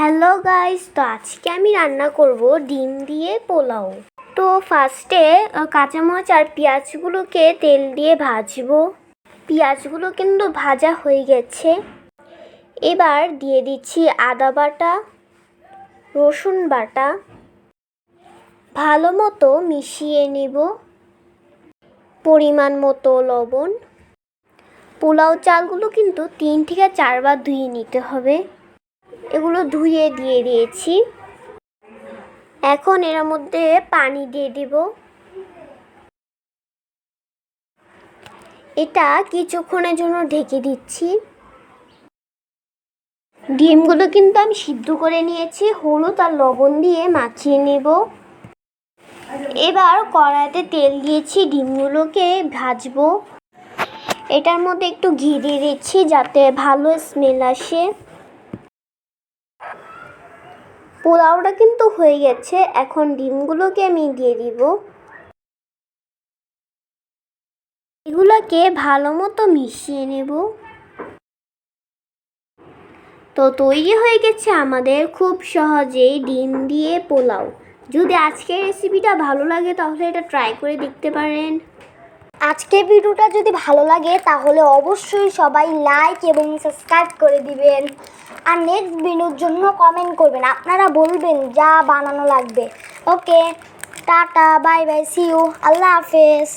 Hello guys তো আজকে আমি রান্না করব ডিম দিয়ে পোলাও। তো ফার্স্টে কাঁচামরিচ আর পেঁয়াজগুলোকে তেল দিয়ে ভাজবো। পেঁয়াজগুলো কিন্তু ভাজা হয়ে গেছে। এবার দিয়ে দিচ্ছি আদা বাটা, রসুন বাটা। ভালো মতো মিশিয়ে নেব। পরিমাণ মতো লবণ। পোলাও চালগুলো কিন্তু তিন থেকে চারবার ধুয়ে নিতে হবে। এগুলো ধুয়ে দিয়ে দিয়েছি। এখন এর মধ্যে পানি দিয়ে দিব। এটা কিছুক্ষণের জন্য ঢেকে দিচ্ছি। ডিমগুলো কিন্তু আমি সিদ্ধ করে নিয়েছি, হলুদ আর লবণ দিয়ে মাখিয়ে নেব। এবার কড়াইতে তেল দিয়েছি, ডিমগুলোকে ভাজবো। এটার মধ্যে একটু ঘি দিয়ে দিচ্ছি যাতে ভালো স্মেল আসে। পোলাওটা কিন্তু হয়ে গেছে। এখন ডিমগুলোকে আমি দিয়ে দিব। এগুলোকে ভালো মতো মিশিয়ে নেব। তো তৈরি হয়ে গেছে আমাদের খুব সহজেই ডিম দিয়ে পোলাও। যদি আজকের রেসিপিটা ভালো লাগে তাহলে এটা ট্রাই করে দেখতে পারেন। আজকের ভিডিওটা যদি ভালো লাগে, তাহলে অবশ্যই সবাই লাইক এবং সাবস্ক্রাইব করে দিবেন। আর নেক্সট ভিডিওর জন্য কমেন্ট করবেন, আপনারা বলবেন যা বানানো লাগবে। Okay tata bye bye see you Allah হাফেজ।